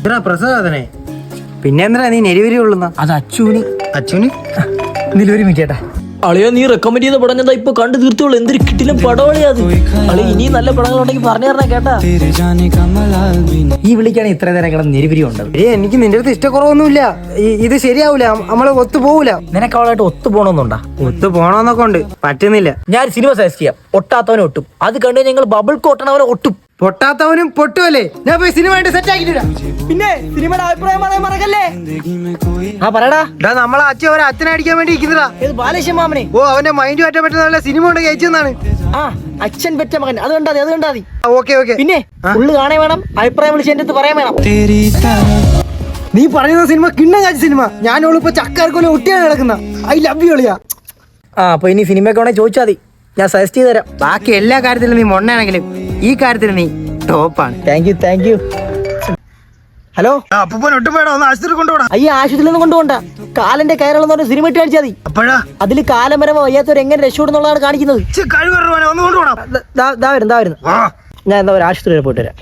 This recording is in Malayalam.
ഇത്ര പ്രസാദനെ. പിന്നെ എന്തിനാ നീ നെരിവരി കൊള്ളുന്ന? അത് അച്ചുവിന് അച്ഛന് ഇതിലൊരു മിനിറ്റേട്ടാ അളിയോ നീ റെക്കമെൻഡ് ചെയ്ത പടം ഞാൻ ഇപ്പൊ കണ്ടു തീർത്തോളൂ എന്തൊരു കിട്ടിലും പടവളിയാ അത്. അളി ഇനി നല്ല പടങ്ങളുണ്ടെങ്കിൽ പറഞ്ഞു തരണേ കേട്ടാ. ഈ വിളിക്കാണ് ഇത്ര നേരം കിടന്ന് നിരുപിരി ഉണ്ട് ഏ എനിക്ക് നിന്റെ അടുത്ത് ഇഷ്ടക്കുറവൊന്നുമില്ല. ഇത് ശരിയാവൂല. നമ്മൾ ഒത്തു പോവൂല. നിനക്ക് അവളായിട്ട് ഒത്തു പോണോന്നുണ്ടാ? ഒത്തു പോണോന്നൊക്കെ ഉണ്ട്. പറ്റുന്നില്ല. ഞാൻ സിനിമ സജസ്റ്റ് ചെയ്യാം. ഒട്ടാത്തവനെ ഒട്ടും. അത് കണ്ടു ഞങ്ങൾ ബബിൾ കോട്ടണവനെ ഒട്ടും. പൊട്ടാത്തവനും പൊട്ടുമല്ലേ ഞാൻ പോയി സിനിമ ആയിട്ട് സെറ്റ് ആക്കിട്ട് പിന്നെ സിനിമയുടെ അഭിപ്രായം പറയാൻ മറക്കല്ലേ? ആ പറയടാ. ഡാ നമ്മളെ അച്ഛൻ അവരെ അച്ഛനെ അടിക്കാൻ വേണ്ടി ഇരിക്കുന്നതാ. ബാലേശ്വര മാമനെ? ഓ അവന്റെ മൈൻഡ് മാറ്റാൻ പറ്റുന്ന നല്ല സിനിമ ഉണ്ട് കഴിച്ചെന്നാണ് ആ അച്ഛൻ പെറ്റ മകൻ. അത് കണ്ടാ അത് കണ്ടാ മതി. ഓക്കെ ഓക്കെ പിന്നെ ഉള്ളു കാണേ വേണം അഭിപ്രായം വിളിച്ച് എന്റെ അടുത്ത് പറയാൻ വേണം. നീ പറയുന്ന സിനിമ കിണ്ണം കാച്ച സിനിമ ഞാനോളിപ്പോ ചക്കാർക്കൊല്ലം ഒട്ടിയാണ് കിടക്കുന്ന ഐ ലവ് യു കളിയാ ആ അപ്പൊ ഇനി സിനിമയൊക്കെ വേണേ ചോദിച്ചാൽ മതി. ഞാൻ സജസ്റ്റ് ചെയ്ത് തരാം. ബാക്കി എല്ലാ കാര്യത്തിലും നീ മൊണ്ണയാണെങ്കിലും ഈ കാര്യത്തിൽ നീ ടോപ്പാണ്. Thank you thank you hello അപ്പൂപ്പൻ ഒട്ടും വേണം ഒന്ന് ആശുപത്രി കൊണ്ടുപോടാ അയ്യ ആശുപത്രിയിൽ നിന്ന് കൊണ്ടുപോണ്ട കാലന്റെ കയറുള്ള പറഞ്ഞ സിനിമ ഇട്ട് കാണിച്ചാൽ മതി. അപ്പോഴാ? അതിൽ കാലം വയ്യാത്തവർ എങ്ങനെ രക്ഷപ്പെടുന്നുള്ളതാണ് കാണിക്കുന്നത്. ഒന്ന് കൊണ്ടുപോടാ ദാ- ദാ വരുന്നു ദാ വരുന്നു. ഞാൻ എന്താ ഒരു ആശുപത്രി പോയിട്ട് വരാം.